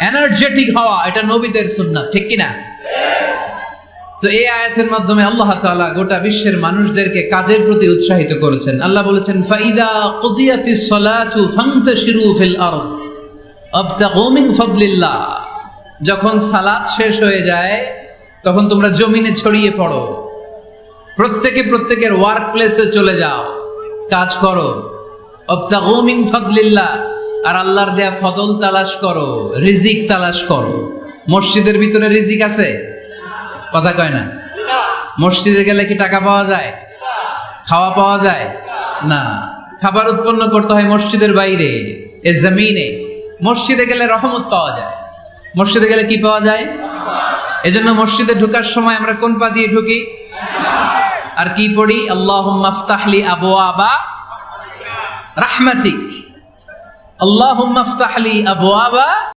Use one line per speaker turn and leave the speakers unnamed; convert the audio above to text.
Energetic হওয়া, এটা নবীদের সুন্নাত, ঠিক কিনা? তো এই আয়াতের মাধ্যমে আল্লাহ তাআলা গোটা বিশ্বের মানুষদেরকে কাজের প্রতি উৎসাহিত করেছেন। আল্লাহ বলেছেন, ফাইদা কুদিয়াতিস সালাতু ফান্তাশিরু ফিল আরদ, আবতাগু মিন ফাদলিল্লাহ। যখন সালাত শেষ হয়ে যায়, তখন তোমরা জমিনে ছড়িয়ে পড়ো। প্রত্যেকে প্রত্যেকের ওয়ার্ক প্লেসে চলে যাও। কাজ করো। আবতাগু মিন ফাদলিল্লাহ। আর আল্লাহর দেয়া ফদল তালাশ করো, রিজিক তালাশ করো। মসজিদের ভিতরে রিজিক আছে? কথা কয় না। মসজিদে গেলে কি টাকা পাওয়া যায়? খাওয়া পাওয়া যায়? না। খাবার উৎপন্ন করতে হয় মসজিদের বাইরে, এ জমিনে। মসজিদে গেলে রহমত পাওয়া যায়। মসজিদে গেলে কি পাওয়া যায়? এজন্য মসজিদে ঢুকার সময় আমরা কোন পা দিয়ে ঢুকি? আর কি পড়ি? আল্লাহ মাফতাহলি আবু আবা রাহমাতিক। আল্লাহ মাফতাহলি আবু আবা